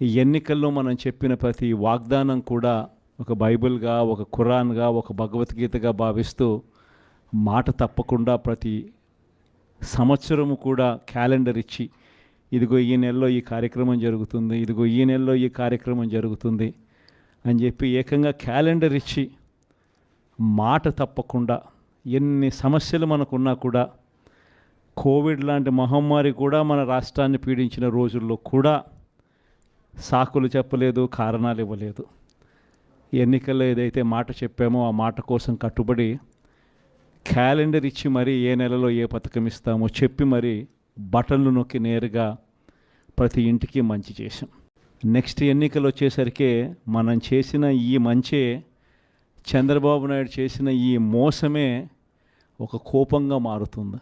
ఈ ఎన్నికల్లో మనం చెప్పిన ప్రతి వాగ్దానం కూడా ఒక బైబిల్గా ఒక ఖురాన్గా ఒక భగవద్గీతగా భావిస్తూ మాట తప్పకుండా ప్రతి సంవత్సరము కూడా క్యాలెండర్ ఇచ్చి ఇదిగో ఈ నెలలో ఈ కార్యక్రమం జరుగుతుంది ఇదిగో ఈ నెలలో ఈ కార్యక్రమం జరుగుతుంది అని చెప్పి ఏకంగా క్యాలెండర్ ఇచ్చి మాట తప్పకుండా ఎన్ని సమస్యలు మనకున్నా కూడా కోవిడ్ లాంటి మహమ్మారి కూడా మన రాష్ట్రాన్ని పీడించిన రోజుల్లో కూడా సాకులు చెప్పలేదు కారణాలు ఇవ్వలేదు. ఎన్నికల్లో ఏదైతే మాట చెప్పామో ఆ మాట కోసం కట్టుబడి క్యాలెండర్ ఇచ్చి మరీ ఏ నెలలో ఏ పథకం ఇస్తామో చెప్పి మరి బటన్లు నొక్కి నేరుగా ప్రతి ఇంటికి మంచి చేశాం. నెక్స్ట్ ఎన్నికలు వచ్చేసరికి మనం చేసిన ఈ మంచే చంద్రబాబు నాయుడు చేసిన ఈ మోసమే ఒక కోపంగా మారుతుంది.